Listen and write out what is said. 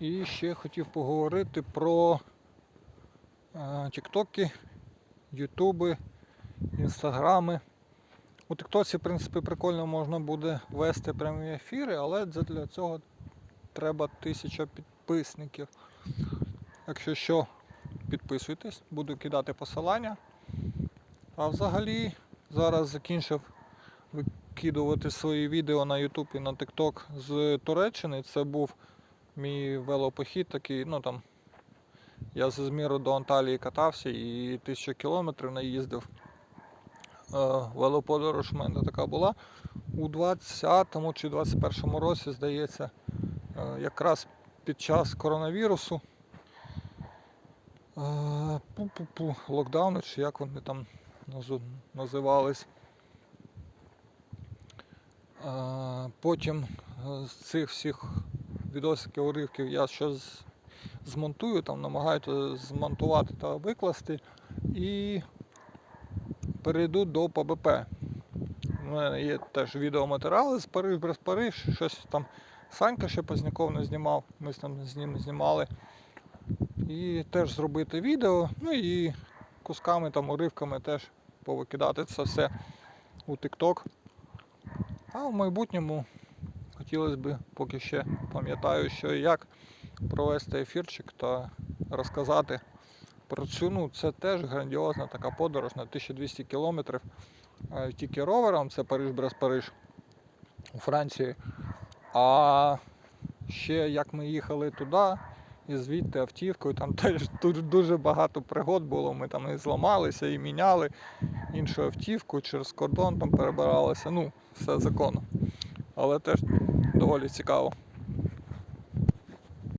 І ще хотів поговорити про е, тіктоки, ютуби, інстаграми. У Тіктоці, в принципі, прикольно можна буде вести прямі ефіри, але для цього треба тисяча підписників. Якщо що, підписуйтесь, буду кидати посилання. А взагалі зараз закінчив викидувати свої відео на YouTube і на TikTok з Туреччини. Це був мій велопохід такий, ну там я з Ізміру до Анталії катався і тисячу кілометрів наїздив. Е, Велоподорож в мене така була. У 20-му чи 21-му році, здається, е, якраз під час коронавірусу. е, Пу-пу-пу, локдауни, чи як вони там називались. Потім з цих всіх відосиків, уривків я щось змонтую, там намагаюся змонтувати та викласти і перейду до ПБП. У мене є теж відеоматеріали з Париж без Париж, щось там Санька ще Позняков не знімав, ми там з ним знімали. І теж зробити відео, ну і кусками там, уривками теж повикидати це все у TikTok. А в майбутньому хотілося б, поки ще пам'ятаю, що і як провести ефірчик та розказати про цю. Ну, це теж грандіозна така подорож на 1200 кілометрів. Тільки ровером, це Париж брес Париж у Франції. А ще як ми їхали туди, і звідти автівкою, там теж дуже багато пригод було. Ми там і зламалися, і міняли іншу автівку, через кордон там перебиралися. Ну, все законно. Але теж доволі цікаво.